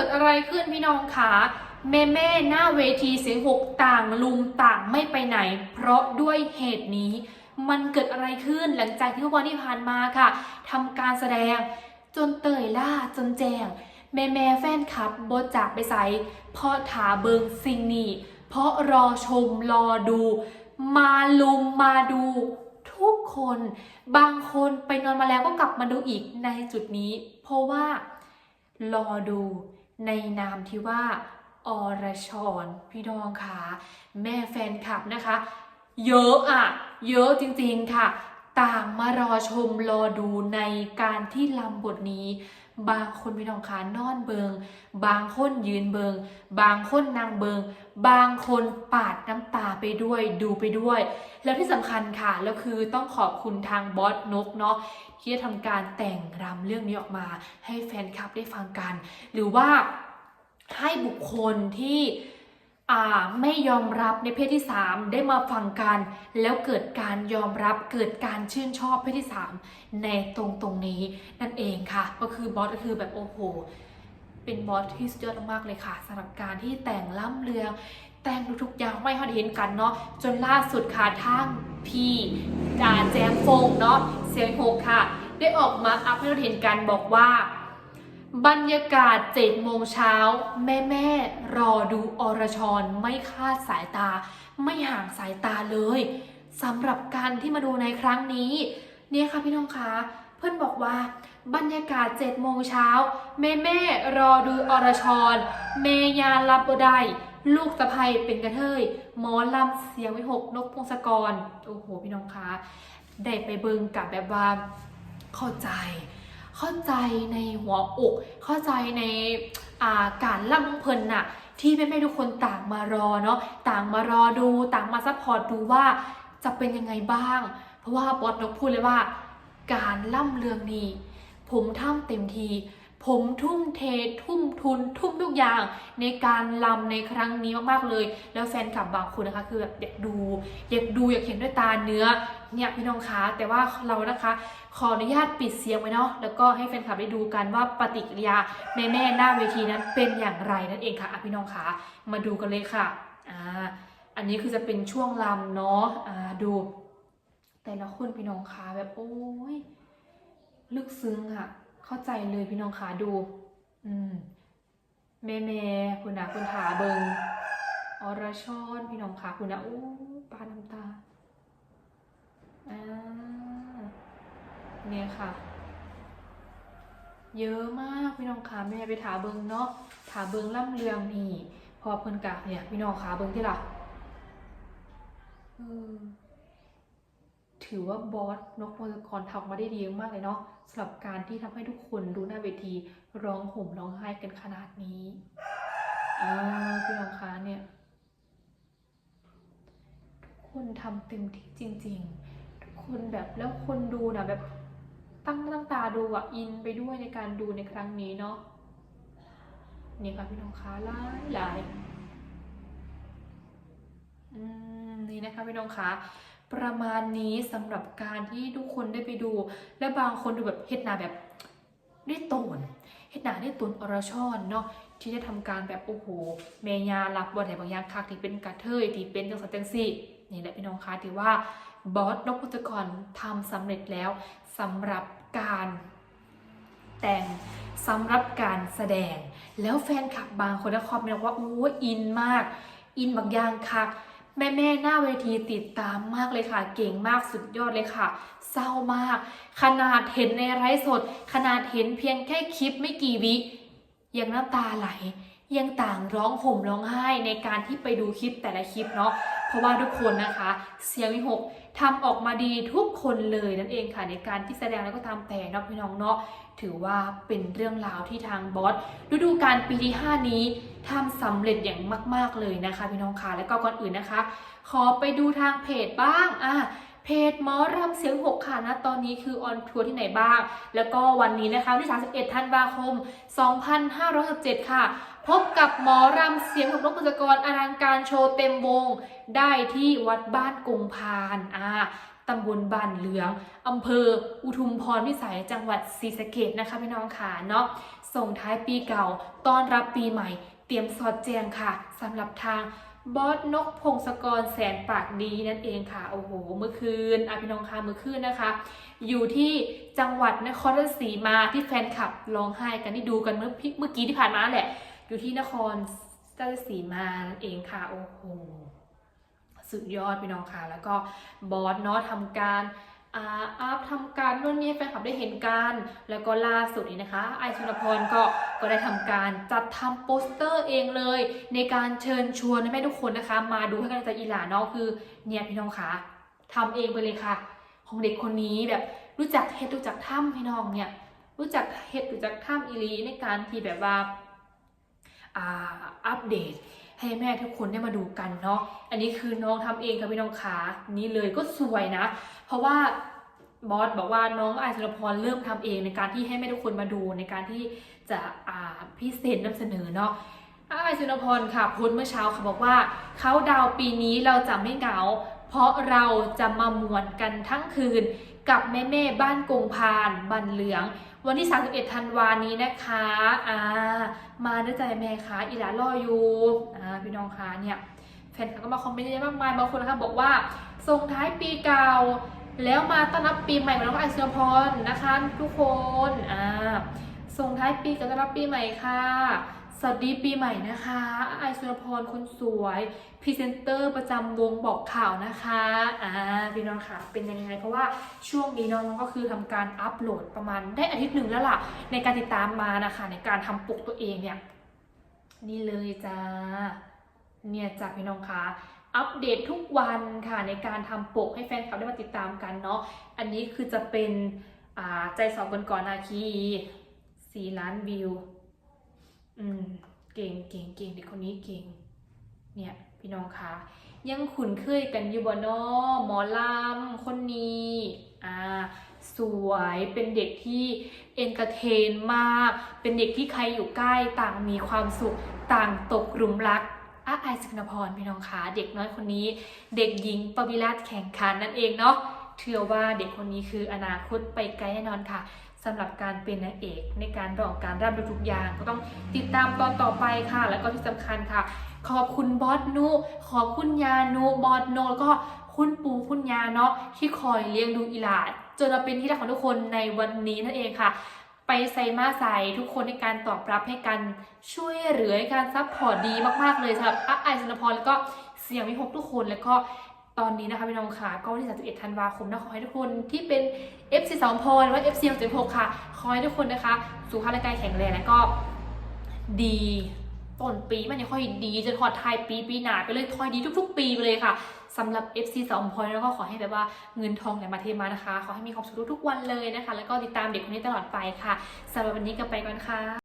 กิดอะไรขึ้นพี่น้องคะแม่แม่หน้าเวทีเสียงหกต่างลุมต่างไม่ไปไหน เพราะด้วยเหตุนี้ มันเกิดอะไรขึ้นหลังจากที่วันที่ผ่านมาค่ะทำการแสดงจนเตยล่าจนแจงแม่แม่แฟนคลับบดจากไปใส่เพราะถาเบิงสิ่งนี้ เพราะรอชมรอดู มาลุมมาดูทุกคน บางคนไปนอนมาแล้วก็กลับมาดูอีกในจุดนี้ เพราะว่ารอดู ในนามที่ว่าอรชรพี่น้องค่ะแม่แฟนคลับนะคะ เยอะอะเยอะจริงๆค่ะ ต่างมารอชมรอดูในการที่ลำบทนี้ บางคนพี่น้องคะนอนเบิง บางคนยืนเบิง บางคนนั่งเบิง บางคนปาดน้ำตาไปด้วยดูไปด้วย แล้วที่สำคัญค่ะแล้วคือต้องขอบคุณทางบอสนกเนาะที่จะทำการแต่งรำเรื่องนี้ออกมา ให้แฟนคลับได้ฟังกัน หรือว่าให้บุคคลที่ ไม่ยอมรับในเพศที่ 3 ได้มาฟังกัน แล้วเกิดการยอมรับเกิดการชื่นชอบเพศที่ 3 ในตรงตรงนี้นั่นเองค่ะ ก็คือบอสก็คือแบบโอ้โหเป็นบอสที่สุดยอดมากเลยค่ะสำหรับการที่แต่งล่ำเรืองแต่งทุกๆอย่างไม่ค่อยได้เห็นกันเนาะจนล่าสุดค่ะทางพี่ดาแจมโฟงเนาะเสียงหกค่ะ ได้ออกมาอัพให้เราเห็นกันบอกว่า บรรยากาศเจ็ดโมงเช้า แม่แม่รอดูอรชรไม่คาดสายตา ไม่ห่างสายตาเลยสำหรับการที่มาดูในครั้งนี้ เนี่ยค่ะพี่น้องคะเพื่อนบอกว่า บรรยากาศเจ็ดโมงเช้า แม่แม่รอดูอรชร เมยาลับบไดลูกสะใภ้เป็นกระเทยหมอลำเสียงวิหกนกพงศกร โอ้โห พี่น้องคะได้ไปเบิงกับแบบว่าเข้าใจ เข้าใจในหัวอก เข้าใจในาการล่ำเพลินน่ะที่แม่ๆทุกคนต่างมารอเนาะต่างมารอดูต่างมาซัพพอร์ตดูว่าจะเป็นยังไงบ้าง เพราะว่าบอสนกพูดเลยว่า การล่ำเรืองนี้ ผมทำเต็มที ผมทุ่มเททุ่มทุน ทุ่มทุกอย่างในการลำในครั้งนี้มากๆเลย แล้วแฟนคลับบางคนนะคะ คือแบบอยากดูอยากดูอยากเห็นด้วยตาเนื้อเนี่ยพี่น้องคะแต่ว่าเรานะคะ ขออนุญาตปิดเสียงไว้เนาะแล้วก็ให้แฟนคลับได้ดูกันว่าปฏิกิริยาแม่แม่หน้าเวทีนั้นเป็นอย่างไรนั่นเองค่ะอะพี่น้องคะมาดูกันเลยค่ะอ่าอันนี้คือจะเป็นช่วงลำเนาะอ่าดู แต่ละคนพี่น้องคะแบบโอ้ยลึกซึ้งอะ เข้าใจเลยพี่น้องคะดู อืมแม่แม่คุณนะคุณถาเบิงอรชรพี่น้องคะคุณนะโอ้ปลาน้ำตาอ่าเนี่ยค่ะ เยอะมากพี่น้องคะแม่ไปถาเบิงเนาะถาเบิงล่ำเรืองนี่ พอเพิ่นกะเนี่ยพี่น้องคะเบิงที่ละเออ ถือว่าบอสนกพงศกรทำมาได้ดีมากเลยเนาะสำหรับการที่ทำให้ทุกคนดูหน้าเวทีร้องห่มร้องไห้กันขนาดนี้อ่าพี่น้องคะเนี่ยทุกคนทำเต็มที่จริง ๆ ทุกคนแบบแล้วคนดูนะแบบตั้งตั้งตาดูอะอินไปด้วยในการดูในครั้งนี้เนาะนี่ค่ะพี่น้องคะหลายหลายอืมนี่นะคะพี่น้องคะ ประมาณนี้สำหรับการที่ทุกคนได้ไปดู และบางคนดูแบบเฮ็ดนาแบบได้โตนเฮ็ดนาได้ตนอรชอนเนาะที่จะทำการแบบโอ้โหเมยารับบทไหนบางอย่างคักที่เป็นกระเทยที่เป็นจังสันจังซี่นี่แหละพี่น้องคะถือว่าบอสนกพุทธกรทำสำเร็จแล้วสำหรับการแต่งสำหรับการแสดง แล้วแฟนคลับบางคนนะคอมเมนต์บอกว่าโอ้อินมาก อินบางอย่างคัก แม่แม่หน้าเวทีติดตามมากเลยค่ะ เก่งมากสุดยอดเลยค่ะ เศร้ามาก ขนาดเห็นในไร้สด ขนาดเห็นเพียงแค่คลิปไม่กี่วิ ยังน้ำตาไหล ยังต่างร้องห่มร้องไห้ในการที่ไปดูคลิปแต่ละคลิปเนาะเพราะว่าทุกคนนะคะ เสียงวิหก ทำออกมาดีทุกคนเลยนั่นเองค่ะในการที่แสดงแล้วก็ทำแต่เนอกพี่น้องเนาะถือว่าเป็นเรื่องราวที่ทางบอสฤดูกาลปีที่ 5 นี้ทำสำเร็จอย่างมาก ๆเลยนะคะพี่น้องค่ะแล้วก็ก่อนอื่นนะคะ ขอไปดูทางเพจบ้างอะ เพจหมอรำเสียงหกค่ะนะตอนนี้คือออนทัวร์ที่ไหนบ้าง แล้วก็วันนี้นะคะวันที่ 31 ธันวาคม 2567 ค่ะ พบกับหมอรำเสียงหกนกพงศกรอลังการโชว์เต็มวง ได้ที่วัดบ้านกงพานอ่าตำบลบ้านเหลือง อำเภออุทุมพรพิสัยจังหวัดศรีสะเกดนะคะพี่น้องค่ะเนาะส่งท้ายปีเก่าต้อนรับปีใหม่ เตรียมสอดแจงค่ะสำหรับทาง บอสนกพงศกรแสนปากดีนั่นเองค่ะ โอ้โห เมื่อคืนอภินองคาเมื่อคืนนะคะ อยู่ที่จังหวัดนครราชสีมาที่แฟนคลับร้องไห้กันที่ดูกันเมื่อเมื่อกี้ที่ผ่านมาแหละ อยู่ที่นครราชสีมานั่นเองค่ะ โอ้โห สุดยอดพี่น้องค่ะ แล้วก็บอสเนาะทำการ อาอัพทำการนู่นนี่แฟนคลับได้เห็นกัน แล้วก็ล่าสุดนี้นะคะ ไอชุนพรก็ก็ได้ทำการจัดทำโปสเตอร์เองเลย ในการเชิญชวนแม่ทุกคนนะคะ มาดูให้กำลังใจอีหลาเนาะคือเนี่ยพี่น้องคะทำเองไปเลยค่ะ ของเด็กคนนี้แบบรู้จักเฮ็ดรู้จักถ้ำพี่น้องเนี่ยรู้จักเฮ็ดรู้จักถ้ำอีลีในการที่แบบว่าอ่าอัปเดต ให้แม่ทุกคนได้มาดูกันเนาะ อันนี้คือน้องทำเองค่ะพี่น้องขานี่เลยก็สวยนะ เพราะว่าบอสบอกว่าน้องไอสุรพรเริ่มทำเองในการที่ให้แม่ทุกคนมาดูในการที่จะอ่าพิเศษนำเสนอเนาะไอสุรพรค่ะพสต์เมื่อเช้าค่ะบอกว่าเขาดาวปีนี้เราจะไม่เหงาเพราะเราจะมามวนกันทั้งคืน กับแม่แม่บ้านกงพานบันเหลือง วันที่ 31 ธันวานี้นะคะอ่ามาด้วยใจแม่คะอีหลารออยู่อ่าพี่น้องคะเนี่ยแฟนคลับก็มาคอมเมนต์เยอะมากมายบางคนนะคะบอกว่าส่งท้ายปีเก่า แล้วมาต้อนรับปีใหม่ของน้องไอซ์สุพรนะคะ ทุกคนอ่าส่งท้ายปีกับต้อนรับปีใหม่ค่ะ สวัสดีปีใหม่นะคะไอซ์สุพรคนสวยพรีเซนเตอร์ประจำวงบอกข่าวนะคะอ่าพี่น้องค่ะเป็นยังไง เพราะว่าช่วงนี้น้องก็คือทำการอัปโหลดประมาณได้อาทิตย์หนึ่งแล้วล่ะ ในการติดตามมานะคะ ในการทำปกตัวเองเนี่ย นี่เลยจ้า เนี่ยจ้าพี่น้องคะอัปเดตทุกวันค่ะในการทำปกให้แฟนคลับได้มาติดตามกันเนาะอันนี้คือจะเป็นอ่าใจสอบกันก่อนนาคีสี่ล้านวิว อืม เก่งเก่งเก่งเด็กคนนี้เก่ง เนี่ยพี่น้องคะยังคุ้นเคยกันอยู่บ่เนอหมอลำคนนี้อ่าสวยเป็นเด็กที่เอนเตอร์เทนมาก เป็นเด็กที่ใครอยู่ใกล้ต่างมีความสุขต่างตกหลุมรักอาไอซ์สุนพรพี่น้องคะเด็กน้อยคนนี้ เด็กหญิงปวิราชแข่งขันนั่นเองเนาะเชื่อว่าเด็กคนนี้คืออนาคตไปไกลแน่นอนค่ะ สำหรับการเป็นนางเอกในการรองการร่ำทุกอย่าง ก็ต้องติดตามตอนต่อไปค่ะ แล้วก็ที่สำคัญค่ะ ขอบคุณบอสนุขอบคุณยานุบอสโนแล้วก็คุณปูคุณยาเนาะที่คอยเลี้ยงดูอีหลาจนมาเป็นที่รักของทุกคนในวันนี้นั่นเองค่ะ ไปใส่มาใส่ทุกคนในการตอบรับให้กันช่วยเหลือให้การซัพพอร์ตดีมากๆเลยสำหรับอาไอสนพรแล้วก็เสียงวิภพทุกคนแล้วก็ ตอนนี้นะคะพี่น้องค่ะก็วันที่31ธันวาคมนะขอให้ทุกคนที่เป็น FC สองพรหรือว่า FC 66ค่ะ ขอให้ทุกคนนะคะสุขภาพร่างกายแข็งแรงแล้วก็ดีต้นปีมันยังค่อยดีจนหอดทายปีปีหนาไปเลยค่อยดีทุก ๆ ปีไปเลยค่ะสำหรับ FC สองพรแล้วก็ขอให้แบบว่าเงินทองไหลมาเทมานะคะ ขอให้มีความสุขทุกๆวันเลยนะคะ แล้วก็ติดตามเด็กคนนี้ตลอดไปค่ะสำหรับวันนี้ก็ไปก่อนค่ะ